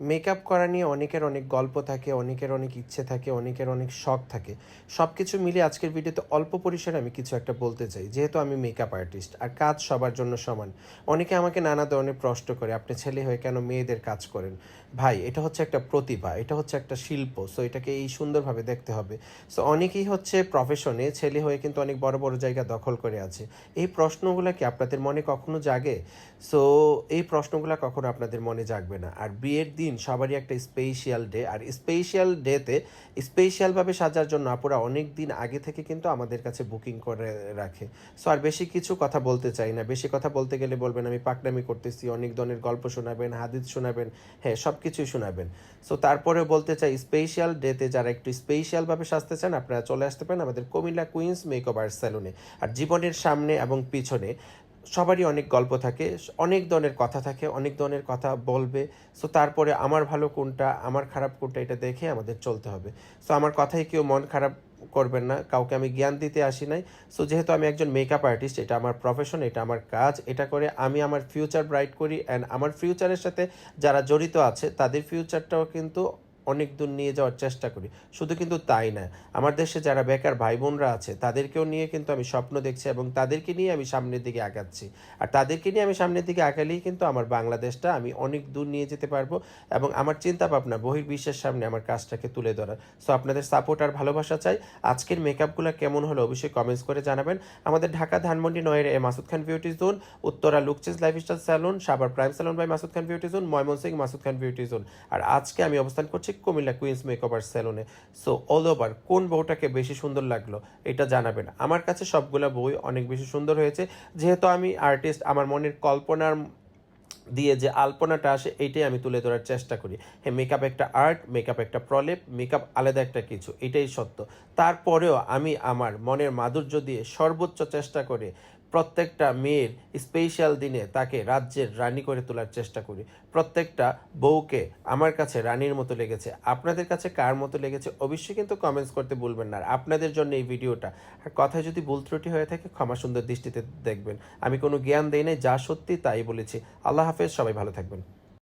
Makeup করা নিয়ে অনেকের অনেক গল্প থাকে, অনেকের অনেক ইচ্ছে থাকে, অনেকের অনেক শখ থাকে। সব কিছু মিলে আজকের ভিডিওতে অল্প পরিসরে আমি কিছু একটা বলতে চাই। যেহেতু আমি মেকআপ আর্টিস্ট আর কাজ সবার জন্য সমান, অনেকে আমাকে নানা ধরনের প্রশ্ন করে, আপনি ছেলে হয়ে কেন মেয়েদের কাজ করেন? ভাই, এটা হচ্ছে একটা প্রতিভা, এটা হচ্ছে একটা শিল্প সো এটাকে এই সুন্দরভাবে দেখতে হবে। সো অনেকেই হচ্ছে প্রফেশনে ছেলে হয়ে কিন্তু অনেক বড় বড় জায়গা দখল করে আছে। এই প্রশ্নগুলো কি আপনাদের মনে কখনো জাগে? সো এই প্রশ্নগুলো কখনো আপনাদের মনে জাগবে না। আর বিয়ের দিন সবারই একটা স্পেশাল ডে আর স্পেশাল ডেতে স্পেশালভাবে সাজার জন্য আপুরা অনেক দিন আগে থেকে কিন্তু আমাদের কাছে বুকিং করে রাখে। সো আর বেশি কিছু কথা বলতে চাই না। বেশি কথা বলতে গেলে বলবেন, আমি পাকনামি করতেছি, অনেক ধরনের গল্প শোনাবেন, হাদিস শোনাবেন। হ্যাঁ সব কিছুই শোনাবেন। সো তারপরে বলতে চাই স্পেশাল ডেতে যারা একটু স্পেশালভাবে সাজতে চান, আপনারা চলে আসতে পারেন আমাদের কুমিল্লা কুইন্স মেকওভার স্যালুনে আর জীবনের সামনে এবং পিছনে সবারই অনেক গল্প থাকে, অনেক ধরনের কথা থাকে, অনেক ধরনের কথা বলবে। সো তারপরে আমার ভালো কোনটা, আমার খারাপ কোনটা এটা দেখে আমাদের চলতে হবে। সো আমার কথাই কেউ মন খারাপ করবেন না, কাউকে আমি জ্ঞান দিতে আসি নাই। সো যেহেতু আমি একজন মেকআপ আর্টিস্ট এটা আমার প্রফেশন এটা আমার কাজ, এটা করে আমি আমার ফিউচার ব্রাইট করি। অ্যান্ড আমার ফিউচারের সাথে যারা জড়িত আছে, তাদের ফিউচারটাও কিন্তু অনেক দূর নিয়ে যাওয়ার চেষ্টা করি। শুধু কিন্তু তাই না, আমার দেশে যারা বেকার ভাই বোনরা আছে, তাদেরকেও নিয়ে কিন্তু আমি স্বপ্ন দেখছি এবং তাদেরকে নিয়ে আমি সামনের দিকে আগাচ্ছি। আর তাদেরকে নিয়ে আমি সামনের দিকে আগালেই কিন্তু আমার বাংলাদেশটা আমি অনেক দূর নিয়ে যেতে পারব এবং আমার চিন্তা ভাবনা বহির্বিশ্বের সামনে আমার কাজটাকে তুলে ধরার। সো আপনাদের সাপোর্ট আর ভালোবাসা চাই। আজকের মেকআপগুলো কেমন হলো অবশ্যই কমেন্টস করে জানাবেন। আমাদের ঢাকা ধানমন্ডি নয়ের A Masud Khan beauty zone Uttara লুকচেস lifestyle salon Savar prime salon by Masud Khan beauty zone Mymensingh Masud Khan beauty zone আর আজকে আমি অবস্থান করছি কুমিল্লা কুইন্স মেকওভার স্যালুনে সো অল ওভার কোন বউটাকে বেশি সুন্দর লাগল, এটা জানাবেন। আমার কাছে সবগুলা বই অনেক বেশি সুন্দর হয়েছে। যেহেতু আমি আর্টিস্ট, আমার মনের কল্পনার দিয়ে যে আলপনাটা আসে এইটাই আমি তুলে ধরার চেষ্টা করি। হ্যাঁ মেকআপ একটা আর্ট, মেকআপ একটা প্রলেপ, মেকআপ আলাদা একটা কিছু, এটাই সত্য। তারপরেও আমি আমার মনের মাধুর্য দিয়ে সর্বোচ্চ চেষ্টা করে প্রত্যেকটা মেয়ের স্পেশাল দিনে তাকে রাজ্যের রানী করে তোলার চেষ্টা করি। প্রত্যেকটা বউকে আমার কাছে রানীর মতো লেগেছে। আপনাদের কাছে কার মতো লেগেছে অবশ্যই কিন্তু কমেন্টস করতে বলবেন না। আর আপনাদের জন্য এই ভিডিওটা, আর কথায় যদি ভুল ত্রুটি হয়ে থাকে ক্ষমা সুন্দর দৃষ্টিতে দেখবেন। আমি কোনো জ্ঞান দেই নাই, যা সত্যি তাই বলেছি। আল্লাহ হাফেজ, সবাই ভালো থাকবেন।